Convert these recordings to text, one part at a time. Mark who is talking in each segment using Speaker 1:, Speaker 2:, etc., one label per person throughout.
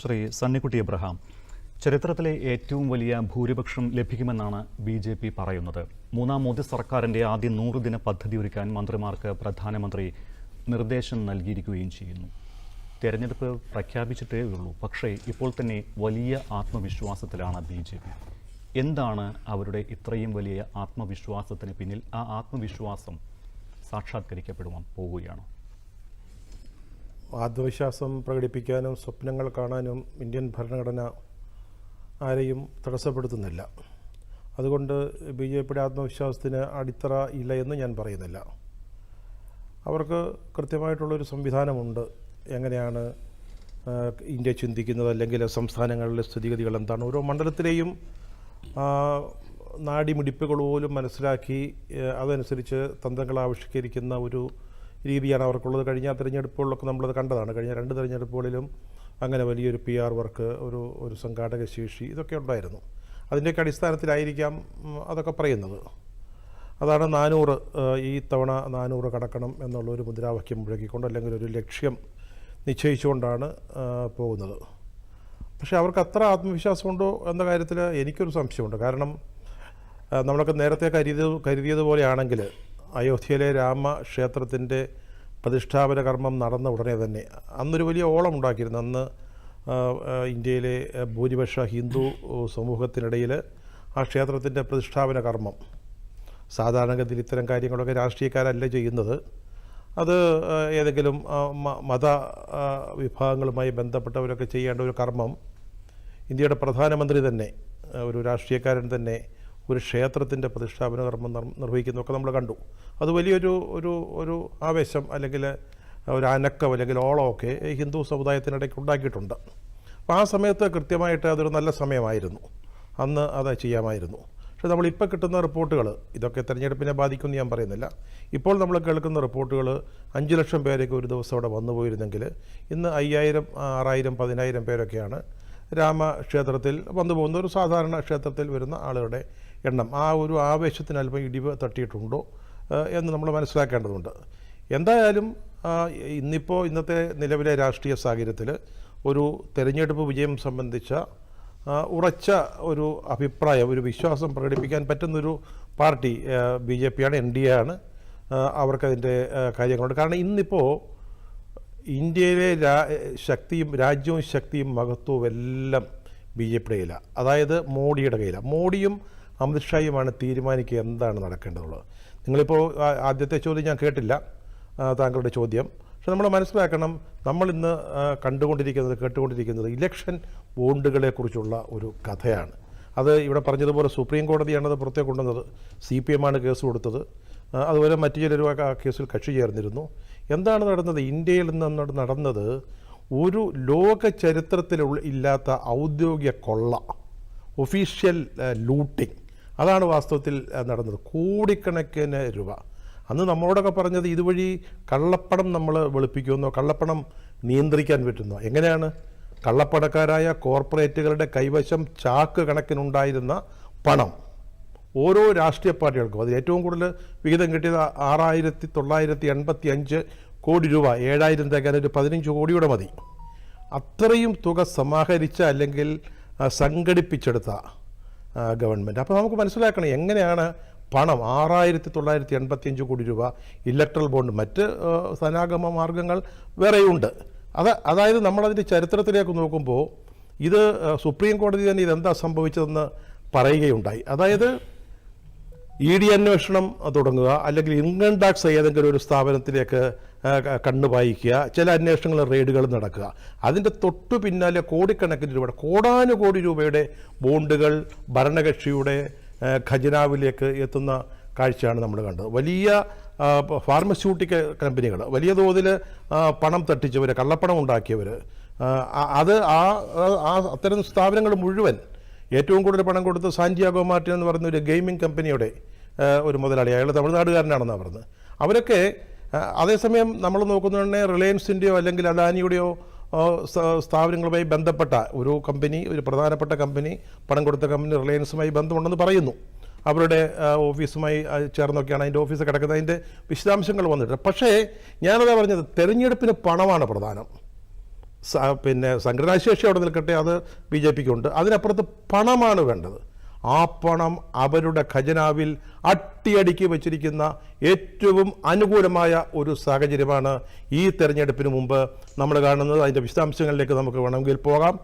Speaker 1: Shri Sunnykutty Abraham ചരിത്രത്തിലെ ഏറ്റവും വലിയ ഭൂരിപക്ഷം ലഭിക്കുമെന്നാണ് ബി ജെ പി പറയുന്നത്. മൂന്നാം മോദി സർക്കാരിന്റെ ആദ്യ നൂറുദിന പദ്ധതി ഒരുക്കാൻ മന്ത്രിമാർക്ക് പ്രധാനമന്ത്രി നിർദ്ദേശം നൽകിയിരിക്കുകയും ചെയ്യുന്നു. തെരഞ്ഞെടുപ്പ് പ്രഖ്യാപിച്ചിട്ടേ ഉള്ളൂ പക്ഷേ ഇപ്പോൾ തന്നെ വലിയ ആത്മവിശ്വാസത്തിലാണ് ബി ജെ പി. എന്താണ് അവരുടെ ഇത്രയും വലിയ ആത്മവിശ്വാസത്തിന് പിന്നിൽ? ആ ആത്മവിശ്വാസം സാക്ഷാത്കരിക്കപ്പെടുവാൻ പോവുകയാണോ?
Speaker 2: ആത്മവിശ്വാസം പ്രകടിപ്പിക്കാനും സ്വപ്നങ്ങൾ കാണാനും ഇന്ത്യൻ ഭരണഘടന ആരെയും തടസ്സപ്പെടുത്തുന്നില്ല. അതുകൊണ്ട് ബി ജെ പിയുടെ ആത്മവിശ്വാസത്തിന് അടിത്തറ ഇല്ല എന്ന് ഞാൻ പറയുന്നില്ല. അവർക്ക് കൃത്യമായിട്ടുള്ളൊരു സംവിധാനമുണ്ട്. എങ്ങനെയാണ് ഇന്ത്യ ചിന്തിക്കുന്നത്? അല്ലെങ്കിൽ സംസ്ഥാനങ്ങളിലെ സ്ഥിതിഗതികൾ എന്താണ്? ഓരോ മണ്ഡലത്തിലെയും നാടിമുടിപ്പുകൾ പോലും മനസ്സിലാക്കി അതനുസരിച്ച് തന്ത്രങ്ങൾ ആവിഷ്കരിക്കുന്ന ഒരു രീതിയാണ് അവർക്കുള്ളത്. കഴിഞ്ഞ തിരഞ്ഞെടുപ്പുകളിലൊക്കെ നമ്മളത് കണ്ടതാണ്. കഴിഞ്ഞ രണ്ട് തിരഞ്ഞെടുപ്പുകളിലും അങ്ങനെ വലിയൊരു പി ആർ വർക്ക് ഒരു ഒരു സംഘാടക ശേഷി ഇതൊക്കെ ഉണ്ടായിരുന്നു. അതിന്റെയൊക്കെ അടിസ്ഥാനത്തിലായിരിക്കാം അതൊക്കെ പറയുന്നത്. അതാണ് നാനൂറ് ഈ തവണ നാനൂറ് കടക്കണം എന്നുള്ള ഒരു മുദ്രാവാക്യം മുഴക്കിക്കൊണ്ട് അല്ലെങ്കിൽ ഒരു ലക്ഷ്യം നിശ്ചയിച്ചുകൊണ്ടാണ് പോകുന്നത്. പക്ഷേ അവർക്ക് അത്ര ആത്മവിശ്വാസമുണ്ടോ എന്ന കാര്യത്തിൽ എനിക്കൊരു സംശയമുണ്ട്. കാരണം നമ്മളൊക്കെ നേരത്തെ കരുതിയത് കരുതിയതുപോലെയാണെങ്കിൽ അയോധ്യയിലെ രാമക്ഷേത്രത്തിന്റെ പ്രതിഷ്ഠാപന കർമ്മം നടന്ന ഉടനെ തന്നെ. അന്നൊരു വലിയ ഓളം ഉണ്ടാക്കിയിരുന്നു. അന്ന് ഇന്ത്യയിലെ ഭൂരിപക്ഷ ഹിന്ദു സമൂഹത്തിനിടയിൽ ആ ക്ഷേത്രത്തിന്റെ പ്രതിഷ്ഠാപന കർമ്മം സാധാരണഗതിയിൽ ഇത്തരം കാര്യങ്ങളൊക്കെ രാഷ്ട്രീയക്കാരല്ല ചെയ്യുന്നത്. അത് ഏതെങ്കിലും മത വിഭാഗങ്ങളുമായി ബന്ധപ്പെട്ടവരൊക്കെ ചെയ്യേണ്ട ഒരു കർമ്മം ഇന്ത്യയുടെ പ്രധാനമന്ത്രി തന്നെ ഒരു രാഷ്ട്രീയക്കാരൻ തന്നെ ഒരു ക്ഷേത്രത്തിന്റെ പ്രതിഷ്ഠാപന കർമ്മം നിർ- നിർവഹിക്കുന്നതൊക്കെ നമ്മൾ കണ്ടു. അത് വലിയൊരു ഒരു ഒരു ആവേശം അല്ലെങ്കിൽ ഒരു അനക്കം അല്ലെങ്കിൽ ഓളമൊക്കെ ഹിന്ദു സമുദായത്തിനിടയ്ക്ക് ഉണ്ടാക്കിയിട്ടുണ്ട്. അപ്പോൾ ആ സമയത്ത് കൃത്യമായിട്ട് അതൊരു നല്ല സമയമായിരുന്നു. അന്ന് അത് ചെയ്യാമായിരുന്നു. പക്ഷേ നമ്മളിപ്പോൾ കിട്ടുന്ന റിപ്പോർട്ടുകൾ ഇതൊക്കെ തിരഞ്ഞെടുപ്പിനെ ബാധിക്കുമെന്ന് ഞാൻ പറയുന്നില്ല. ഇപ്പോൾ നമ്മൾ കേൾക്കുന്ന റിപ്പോർട്ടുകൾ അഞ്ച് ലക്ഷം പേരൊക്കെ ഒരു ദിവസം അവിടെ വന്നു പോയിരുന്നെങ്കിൽ ഇന്ന് അയ്യായിരം ആറായിരം പതിനായിരം പേരൊക്കെയാണ് രാമക്ഷേത്രത്തിൽ വന്നു പോകുന്ന ഒരു സാധാരണ ക്ഷേത്രത്തിൽ വരുന്ന ആളുകളുടെ എണ്ണം ആ ഒരു ആവേശത്തിന് അല്പം ഇടിവ് തട്ടിയിട്ടുണ്ടോ എന്ന് നമ്മൾ മനസ്സിലാക്കേണ്ടതുണ്ട്. എന്തായാലും ഇന്നിപ്പോൾ ഇന്നത്തെ നിലവിലെ രാഷ്ട്രീയ സാഹചര്യത്തിൽ ഒരു തെരഞ്ഞെടുപ്പ് വിജയം സംബന്ധിച്ച ഉറച്ച ഒരു അഭിപ്രായം ഒരു വിശ്വാസം പ്രകടിപ്പിക്കാൻ പറ്റുന്നൊരു പാർട്ടി ബി ജെ പിയാണ് എൻ ഡി എ ആണ് അവർക്കതിന്റെ കാര്യങ്ങളുണ്ട്. കാരണം ഇന്നിപ്പോൾ ഇന്ത്യയിലെ രാ ശക്തിയും രാജ്യവും ശക്തിയും മഹത്വവും എല്ലാം ബി ജെ പിയുടെ കയ്യിലാണ് അതായത് മോഡിയുടെ കയ്യിലാണ് മോഡിയും അമിത്ഷായുമാണ് തീരുമാനിക്കുക എന്താണ് നടക്കേണ്ടതുള്ളത്? നിങ്ങളിപ്പോൾ ആദ്യത്തെ ചോദ്യം ഞാൻ കേട്ടില്ല താങ്കളുടെ ചോദ്യം. പക്ഷെ നമ്മൾ മനസ്സിലാക്കണം നമ്മൾ ഇന്ന് കണ്ടുകൊണ്ടിരിക്കുന്നത് കേട്ടുകൊണ്ടിരിക്കുന്നത് ഇലക്ഷൻ ബോണ്ടുകളെക്കുറിച്ചുള്ള ഒരു കഥയാണ്. അത് ഇവിടെ പറഞ്ഞതുപോലെ സുപ്രീം കോടതിയാണ് അത് പുറത്തേക്ക് കൊണ്ടുവന്നത്. സി പി എമ്മാണ് കേസ് കൊടുത്തത്. അതുപോലെ മറ്റു ചിലരും ആ കേസിൽ കക്ഷി ചേർന്നിരുന്നു. എന്താണ് നടന്നത്? ഇന്ത്യയിൽ നിന്ന് നടന്നത് ഒരു ലോക ചരിത്രത്തിലുള്ള ഇല്ലാത്ത ഔദ്യോഗിക കൊള്ള ഒഫീഷ്യൽ ലൂട്ടിംഗ് അതാണ് വാസ്തവത്തിൽ നടന്നത്. കോടിക്കണക്കിന് രൂപ. അന്ന് നമ്മളോടൊക്കെ പറഞ്ഞത് ഇതുവഴി കള്ളപ്പണം നമ്മൾ വെളുപ്പിക്കുമെന്നോ കള്ളപ്പണം നിയന്ത്രിക്കാൻ പറ്റുന്നോ? എങ്ങനെയാണ്? കള്ളപ്പണക്കാരായ കോർപ്പറേറ്റുകളുടെ കൈവശം ചാക്ക് കണക്കിനുണ്ടായിരുന്ന പണം. ഓരോ രാഷ്ട്രീയ പാർട്ടികൾക്കും. അത് ഏറ്റവും കൂടുതൽ വിഹിതം കിട്ടിയത് ആറായിരത്തി തൊള്ളായിരത്തി എൺപത്തി അഞ്ച് കോടി രൂപ. ഏഴായിരം തേക്കാൻ ഒരു പതിനഞ്ച് കോടിയുടെ മതി. അത്രയും തുക സമാഹരിച്ച അല്ലെങ്കിൽ സംഘടിപ്പിച്ചെടുത്ത ഗവൺമെന്റ് അപ്പോൾ നമുക്ക് മനസ്സിലാക്കണം എങ്ങനെയാണ് പണം ആറായിരത്തി തൊള്ളായിരത്തി എൺപത്തി അഞ്ച് കോടി രൂപ ഇലക്ട്രൽ ബോണ്ട് മറ്റ് സനാഗമ മാർഗങ്ങൾ വേറെയുണ്ട്. അത് അതായത് നമ്മളതിന്റെ ചരിത്രത്തിലേക്ക് നോക്കുമ്പോൾ ഇത് സുപ്രീം കോടതി തന്നെ ഇതെന്താ സംഭവിച്ചതെന്ന് പറയുകയുണ്ടായി. അതായത് ഇ ഡി അന്വേഷണം തുടങ്ങുക അല്ലെങ്കിൽ ഇൻകം ടാക്സ് ഏതെങ്കിലും ഒരു സ്ഥാപനത്തിലേക്ക് കണ്ണു ക- കണ്ണ് പായിക്കുക ചില അന്വേഷണങ്ങൾ റെയ്ഡുകൾ നടക്കുക. അതിന്റെ തൊട്ടു പിന്നാലെ കോടിക്കണക്കിന് രൂപയുടെ കോടാനുകോടി രൂപയുടെ ബോണ്ടുകൾ ഭരണകക്ഷിയുടെ ഖജനാവിലേക്ക് എത്തുന്ന കാഴ്ചയാണ് നമ്മൾ കണ്ടത്. വലിയ ഫാർമസ്യൂട്ടിക്കൽ കമ്പനികൾ വലിയ തോതിൽ പണം തട്ടിച്ചവർ കള്ളപ്പണം ഉണ്ടാക്കിയവർ അത് ആ ആ- അത്തരം സ്ഥാപനങ്ങൾ മുഴുവൻ ഏറ്റവും കൂടുതൽ പണം കൊടുത്ത് സാന്റിയാഗോ മാർട്ടിൻ എന്ന് പറയുന്ന ഒരു ഗെയിമിംഗ് കമ്പനിയുടെ ഒരു മുതലാളി. അയാൾ തമിഴ്നാടുകാരനാണെന്നാണ് പറഞ്ഞത്. അവരൊക്കെ അതേസമയം നമ്മൾ നോക്കുന്നതന്നെ റിലയൻസിന്റെയോ അല്ലെങ്കിൽ അദാനിയുടെയോ സ്ഥാപനങ്ങളുമായി ബന്ധപ്പെട്ട ഒരു കമ്പനി ഒരു പ്രധാനപ്പെട്ട കമ്പനി പണം കൊടുത്ത കമ്പനി റിലയൻസുമായി ബന്ധമുണ്ടെന്ന് പറയുന്നു. അവരുടെ ഓഫീസുമായി ചേർന്നൊക്കെയാണ് അതിന്റെ ഓഫീസ് കിടക്കുന്നത്. അതിന്റെ വിശദാംശങ്ങൾ വന്നിട്ട് പക്ഷേ ഞാനതാ പറഞ്ഞത് തെരഞ്ഞെടുപ്പിന് പണമാണ് പ്രധാനം. പിന്നെ സംഘടനാശേഷി അവിടെ നിൽക്കട്ടെ അത് ബി ജെ പിക്കുണ്ട് അതിനപ്പുറത്ത് പണമാണ് വേണ്ടത്. ആ പണം അവരുടെ ഖജനാവിൽ അട്ടിയടിക്ക് വച്ചിരിക്കുന്ന ഏറ്റവും അനുകൂലമായ ഒരു സാഹചര്യമാണ് ഈ തെരഞ്ഞെടുപ്പിന് മുമ്പ് നമ്മൾ കാണുന്നത്. അതിന്റെ വിശദാംശങ്ങളിലേക്ക് നമുക്ക് വേണമെങ്കിൽ പോകാം.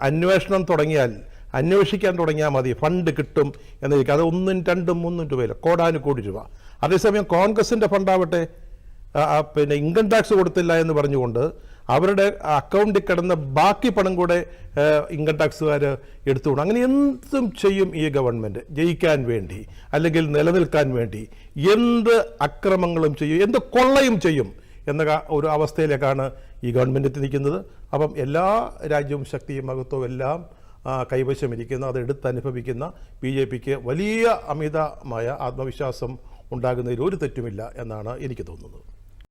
Speaker 2: അന്വേഷണം തുടങ്ങിയാൽ അന്വേഷിക്കാൻ തുടങ്ങിയാൽ മതി. ഫണ്ട് കിട്ടും എന്നിരിക്കും അത് ഒന്നും രണ്ടും മൂന്നും രൂപയില്ല. കോടാനുകോടി രൂപ. അതേസമയം കോൺഗ്രസിന്റെ ഫണ്ടാവട്ടെ പിന്നെ ഇൻകം ടാക്സ് കൊടുത്തില്ല എന്ന് പറഞ്ഞുകൊണ്ട് അവരുടെ അക്കൗണ്ടിൽ കിടന്ന ബാക്കി പണം കൂടെ ഇൻകം ടാക്സുകാർ എടുത്തുകൊണ്ട് അങ്ങനെ എന്തും ചെയ്യും ഈ ഗവൺമെന്റ് ജയിക്കാൻ വേണ്ടി അല്ലെങ്കിൽ നിലനിൽക്കാൻ വേണ്ടി എന്ത് അക്രമങ്ങളും ചെയ്യും എന്ത് കൊള്ളയും ചെയ്യും എന്ന ഒരു അവസ്ഥയിലേക്കാണ് ഈ ഗവൺമെന്റ് എത്തിനിക്കുന്നത് അപ്പം എല്ലാ രാജ്യവും ശക്തിയും മഹത്വവും എല്ലാം കൈവശം കൈവശമിരിക്കുന്ന. അത് എടുത്തനുഭവിക്കുന്ന ബി ജെ പിക്ക് വലിയ അമിതമായ ആത്മവിശ്വാസം ഉണ്ടാകുന്നതിൽ ഒരു തെറ്റുമില്ല എന്നാണ് എനിക്ക് തോന്നുന്നത്.